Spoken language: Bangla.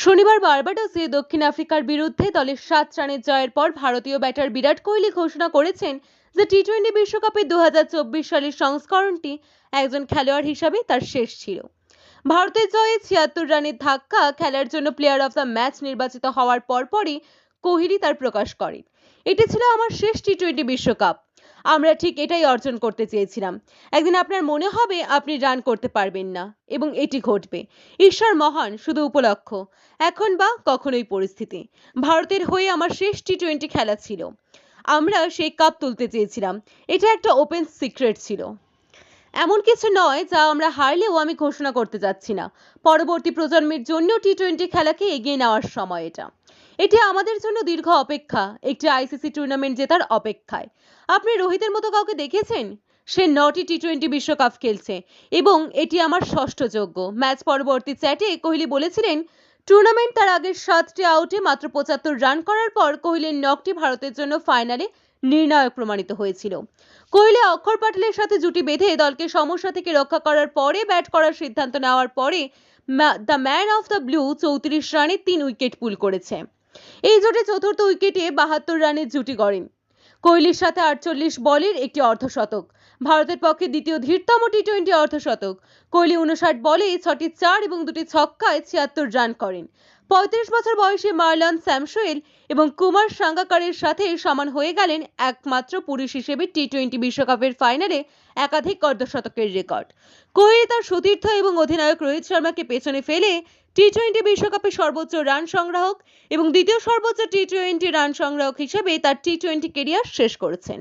শনিবার বার্বাডোসে দক্ষিণ আফ্রিকার বিরুদ্ধে দলের সাত রানের জয়ের পর ভারতীয় ব্যাটার বিরাট কোহলি ঘোষণা করেছেন যে টি টোয়েন্টি বিশ্বকাপের দু সালের সংস্করণটি একজন খেলোয়াড় হিসাবে তার শেষ ছিল। ভারতের জয়ে ছিয়াত্তর রানের ধাক্কা খেলার জন্য প্লেয়ার অফ দ্য ম্যাচ নির্বাচিত হওয়ার পরপরই কোহলি তার প্রকাশ করেন। এটি ছিল আমার শেষ টি টোয়েন্টি বিশ্বকাপ। আমরা ঠিক এটাই অর্জন করতে চেয়েছিলাম। একদিন আপনার মনে হবে আপনি রান করতে পারবেন না, এবং এটি ঘটবে। ঈশ্বর মহান, শুধু উপলক্ষ। এখন বা কখনোই পরিস্থিতি। ভারতের হয়ে আমার শেষ টি টোয়েন্টি খেলা ছিল। আমরা সেই কাপ তুলতে চেয়েছিলাম। এটা একটা ওপেন সিক্রেট ছিল। এমন কিছু নয় যা আমরা হারলেও আমি ঘোষণা করতে যাচ্ছি না। পরবর্তী প্রজন্মের জন্য টি টোয়েন্টি খেলাকে এগিয়ে নেওয়ার সময় এটা। এটি আমাদের জন্য দীর্ঘ অপেক্ষা, একটি আইসিসি টুর্নামেন্ট জেতার অপেক্ষায়। আপনি রোহিতের মতো কাউকে দেখেছেন? সে নটি টি টোয়েন্টি বিশ্বকাপ খেলছে এবং এটি আমার ষষ্ঠ যোগ্য। ম্যাচ পরবর্তী চ্যাটে কোহলি বলেছিলেন টুর্নামেন্ট তার আগের সাতটি আউটে মাত্র পঁচাত্তর রান করার পর কোহলির নকটি ভারতের জন্য ফাইনালে নির্ণায়ক প্রমাণিত হয়েছিল। কোহলি অক্ষর প্যাটেলের সাথে জুটি বেঁধে দলকে সমস্যা থেকে রক্ষা করার পরে ব্যাট করার সিদ্ধান্ত নেওয়ার পরে the man of the blue চৌত্রিশ রানে তিন উইকেট পুল করেছে। এই জোটে চতুর্থ উইকেটে বাহাত্তর রানের জুটি গড়েন। কোহলির সাথে আটচল্লিশ বলের একটি অর্ধশতক, ভারতের পক্ষে দ্বিতীয় ধীরতম টি টোয়েন্টি অর্ধশতক। কোহলি উনষাট বলে ছটি চার এবং দুটি ছক্কায় ছিয়াত্তর রান করেন। পঁয়ত্রিশ বছর বয়সে মার্লন স্যামসোয়েল এবং কুমার সাঙ্গাকারের সাথে সমান হয়ে গেলেন একমাত্র পুরুষ হিসেবে টি টোয়েন্টি বিশ্বকাপের ফাইনালে একাধিক অর্ধশতকের রেকর্ড। কোহলি তার সতীর্থ এবং অধিনায়ক রোহিত শর্মাকে পেছনে ফেলে টি টোয়েন্টি বিশ্বকাপে সর্বোচ্চ রান সংগ্রাহক এবং দ্বিতীয় সর্বোচ্চ টি টোয়েন্টি রান সংগ্রাহক হিসেবে তার টি টোয়েন্টি কেরিয়ার শেষ করেছেন।